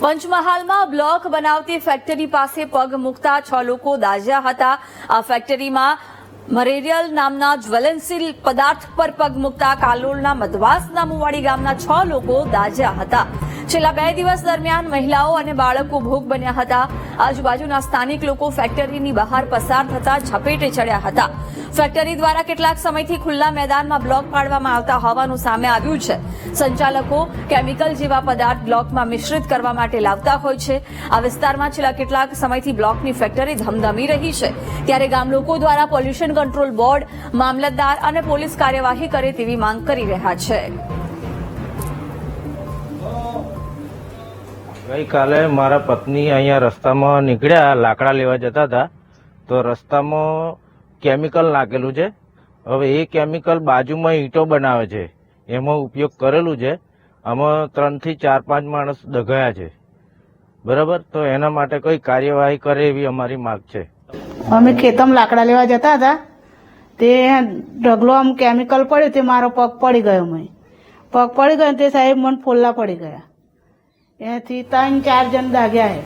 પંચમહાલમાં block બનાવતી factory પાસે પગ મૂકતા છ લોકો દાઝ્યા હતા. આ ફેક્ટરીમાં મરેરિયલ નામના જ્વલનશીલ પદાર્થ પર પગ મૂકતા કાલોલના મધવાસ નામુવાડી ગામના છ લોકો દાઝ્યા હતા. છેલ્લા બે દિવસ દરમિયાન મહિલાઓ અને બાળકો ભોગ બન્યા હતા. આજુબાજુના સ્થાનિક લોકો ફેક્ટરીની બહાર પસાર થતા ઝપેટે ચડ્યા હતા. ફેક્ટરી દ્વારા કેટલાક સમયથી ખુલ્લા મેદાનમાં બ્લોક પાડવામાં આવતા હોવાનું સામે આવ્યું છે. સંચાલકો કેમિકલ જેવા પદાર્થ બ્લોકમાં મિશ્રિત કરવા માટે લાવતા હોય છે. આ વિસ્તારમાં છેલ્લા કેટલાક સમયથી બ્લોકની ફેક્ટરી ધમધમી રહી છે. ત્યારે ગામ લોકો દ્વારા પોલ્યુશન કંટ્રોલ બોર્ડ, મામલતદાર અને પોલીસ કાર્યવાહી કરે તેવી માંગ કરી રહ્યા છે. ગઈકાલે મારા પત્ની અહીંયા રસ્તામાં નીકળ્યા, લાકડા લેવા જતા હતા. તો રસ્તામાં કેમિકલ નાખેલું છે. હવે એ કેમિકલ બાજુમાં ઈંટો બનાવે છે. એમાં ઉપયોગ કરેલું છે. આમાં ત્રણથી ચાર પાંચ માણસ દગાયા છે. બરાબર? તો એના માટે કોઈ કાર્યવાહી કરે એવી અમારી માંગ છે. અમે ખેતમ લાકડા લેવા જતા હતા. તે ઢગલો આમ કેમિકલ પડ્યું તે મારો પગ પડી ગયો મેં પગ પડી ગયો તે સાહેબ મને ફોલ્લા પડી ગયા. એથી ત્રણ ચાર જણ દાગ્યા હે.